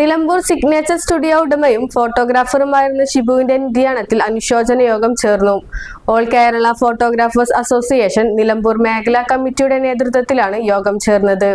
Nilambur signature studio ഉടമയും ഫോട്ടോഗ്രാഫറുമായിരുന്ന ഷിബുവിന്റെ നിര്യാണത്തിൽ അനുശോചന യോഗം ചേർന്നു. All Kerala photographers association Nilambur മേഖലാ കമ്മിറ്റിയുടെ നേതൃത്വത്തിലാണ് യോഗം ചേർന്നത്.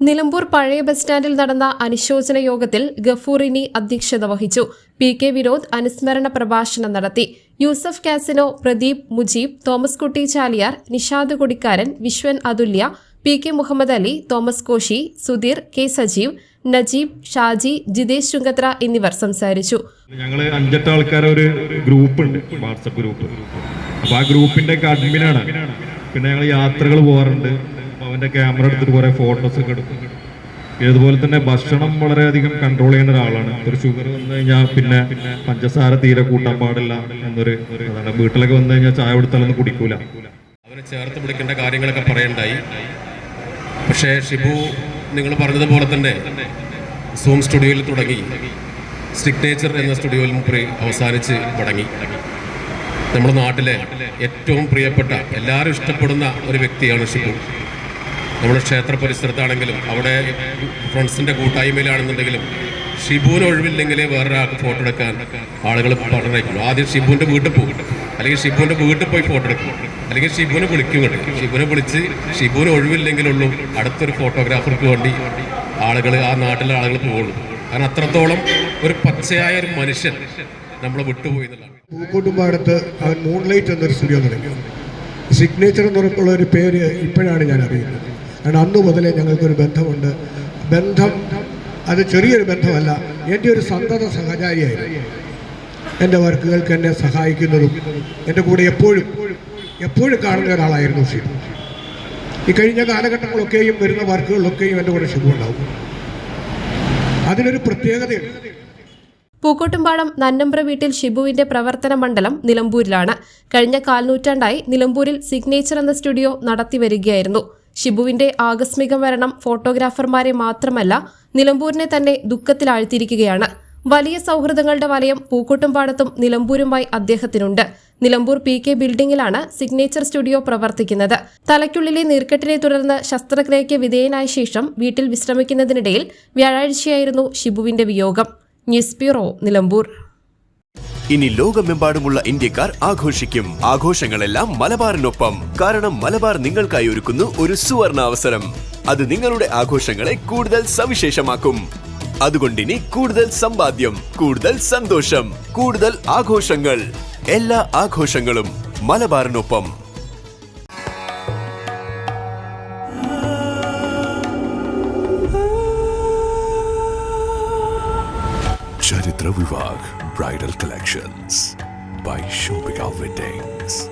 നിലമ്പൂർ പഴയ ബസ് സ്റ്റാൻഡിൽ നടന്ന അനുശോചന യോഗത്തിൽ ഗഫൂറിനി അധ്യക്ഷത വഹിച്ചു. പി കെ വിനോദ് അനുസ്മരണ പ്രഭാഷണം നടത്തി. Yusuf casino Pradeep Mujeeb Thomas Kutty Chaliyar Nishad Kodikkaran Vishwan Athulya P K Muhammad Ali Thomas Koshy Sudheer K Sajeev Najeeb Shaji Jithesh Chungathara എന്നിവർ സംസാരിച്ചു. ഞങ്ങൾ അഞ്ചെട്ട് ആൾക്കാരെ ഒരു ഗ്രൂപ്പ് ഉണ്ട് വാട്സപ്പ് ഗ്രൂപ്പ്. അപ്പൊ ആ ഗ്രൂപ്പിന്റെ അഡ്മിനാണ്. പിന്നെ ഞങ്ങൾ യാത്രകൾ പോകാറുണ്ട് അവന്റെ ക്യാമറ എടുത്തിട്ട് കുറെ ഫോട്ടോസ് ഒക്കെ എടുക്കും. ഇതുപോലെ തന്നെ ഭക്ഷണം വളരെയധികം കൺട്രോൾ ചെയ്യുന്ന ഒരാളാണ്. ഒരു ഷുഗർ വന്നു കഴിഞ്ഞാൽ പിന്നെ പഞ്ചസാര തീരെ കൂട്ടാൻ പാടില്ല എന്നൊരു അതാണ്. വീട്ടിലൊക്കെ വന്നു കഴിഞ്ഞാൽ ചായ കൊടുത്താലൊന്നും കുടിക്കൂല. അവരെ ചേർത്ത് പിടിക്കേണ്ട കാര്യങ്ങളൊക്കെ പറയണ്ടായി. പക്ഷേ ഷിബു നിങ്ങൾ പറഞ്ഞതുപോലെ തന്നെ സൂം സ്റ്റുഡിയോയിൽ തുടങ്ങി. സിഗ്നേച്ചർ എന്ന സ്റ്റുഡിയോയിൽ മുപ്പറി അവസാനിച്ച് മടങ്ങി. നമ്മുടെ നാട്ടിലെ ഏറ്റവും പ്രിയപ്പെട്ട എല്ലാവരും ഇഷ്ടപ്പെടുന്ന ഒരു വ്യക്തിയാണ് ഷിബു. നമ്മുടെ ക്ഷേത്ര പരിസരത്താണെങ്കിലും അവിടെ ഫ്രണ്ട്സിന്റെ കൂട്ടായ്മയിലാണെന്നുണ്ടെങ്കിലും ഷിബുവിന് ഒഴിവില്ലെങ്കിലേ വേറൊരാൾക്ക് ഫോട്ടോ എടുക്കാൻ ആളുകൾ പറഞ്ഞേക്കുള്ളൂ. ആദ്യം ഷിബുവിന്റെ വീട്ടിൽ പോകും. അല്ലെങ്കിൽ ഷിബുവിന്റെ വീട്ടിൽ പോയി ഫോട്ടോ എടുക്കും. അല്ലെങ്കിൽ ഷിബുവിനെ വിളിക്കും ഷിബുവിനെ വിളിച്ച് ഷിബുവിന് ഒഴിവില്ലെങ്കിലുള്ളൂ അടുത്തൊരു ഫോട്ടോഗ്രാഫർക്ക് വേണ്ടി ആളുകൾ ആ നാട്ടിലെ ആളുകൾ പോകുള്ളൂ. കാരണം അത്രത്തോളം ഒരു പച്ചയായ ഒരു മനുഷ്യൻ നമ്മളെ വിട്ടുപോയി എന്നുള്ളതാണ്. അവൻ മൂൺലൈറ്റ് എന്നൊരു സ്റ്റുഡിയോ തുടങ്ങി. സിഗ്നേച്ചർ എന്നുള്ള ഒരു പേര് ഇപ്പോഴാണ് ഞാൻ അറിയുന്നത്. കാരണം അന്ന് മുതലേ ഞങ്ങൾക്കൊരു ബന്ധമുണ്ട്. ബന്ധം അത് ചെറിയൊരു ബന്ധമല്ല എന്റെ ഒരു സന്തത സഹചാരിയായിരുന്നു. എന്റെ വർക്കുകൾക്ക് എന്നെ സഹായിക്കുന്നതും എന്റെ കൂടെ എപ്പോഴും എപ്പോഴും കാണുന്ന ഒരാളായിരുന്നു ഷിബു. ഈ കഴിഞ്ഞ കാലഘട്ടങ്ങളൊക്കെയും വരുന്ന വർക്കുകളിലൊക്കെയും എന്റെ കൂടെ ഷിബു ഉണ്ടാവും. അതിനൊരു പ്രത്യേകതയുണ്ട്. പൂക്കോട്ടുംപാടം നന്നമ്പ്ര വീട്ടിൽ ഷിബുവിന്റെ പ്രവർത്തന മണ്ഡലം നിലമ്പൂരിലാണ്. കഴിഞ്ഞ കാൽനൂറ്റാണ്ടായി നിലമ്പൂരിൽ സിഗ്നേച്ചർ എന്ന സ്റ്റുഡിയോ നടത്തിവരികയായിരുന്നു. ഷിബുവിന്റെ ആകസ്മിക മരണം ഫോട്ടോഗ്രാഫർമാരെ മാത്രമല്ല നിലമ്പൂരിനെ തന്നെ ദുഃഖത്തിലാഴ്ത്തിയിരിക്കുകയാണ്. വലിയ സൗഹൃദങ്ങളുടെ വലയം പൂക്കോട്ടുംപാടത്തും നിലമ്പൂരുമായി അദ്ദേഹത്തിനുണ്ട്. നിലമ്പൂർ പി കെ ബിൽഡിംഗിലാണ് സിഗ്നേച്ചർ സ്റ്റുഡിയോ പ്രവർത്തിക്കുന്നത്. തലയ്ക്കുള്ളിലെ നീർക്കെട്ടിനെ തുടർന്ന് ശസ്ത്രക്രിയയ്ക്ക് വിധേയനായ ശേഷം വീട്ടിൽ വിശ്രമിക്കുന്നതിനിടയിൽ വ്യാഴാഴ്ചയായിരുന്നു ഷിബുവിന്റെ വിയോഗം. News bureau Nilambur. ഇനി ലോകമെമ്പാടുമുള്ള ഇന്ത്യക്കാർ ആഘോഷിക്കും. ആഘോഷങ്ങളെല്ലാം മലബാറിനൊപ്പം. കാരണം മലബാർ നിങ്ങൾക്കായി ഒരുക്കുന്നു ഒരു സുവർണ അവസരം അത് നിങ്ങളുടെ ആഘോഷങ്ങളെ കൂടുതൽ സവിശേഷമാക്കും. അതുകൊണ്ടിനി കൂടുതൽ സമ്പാദ്യം കൂടുതൽ സന്തോഷം കൂടുതൽ ആഘോഷങ്ങൾ. എല്ലാ ആഘോഷങ്ങളും മലബാറിനൊപ്പം Charitra Vivag Bridal Collections by Shobika Weddings.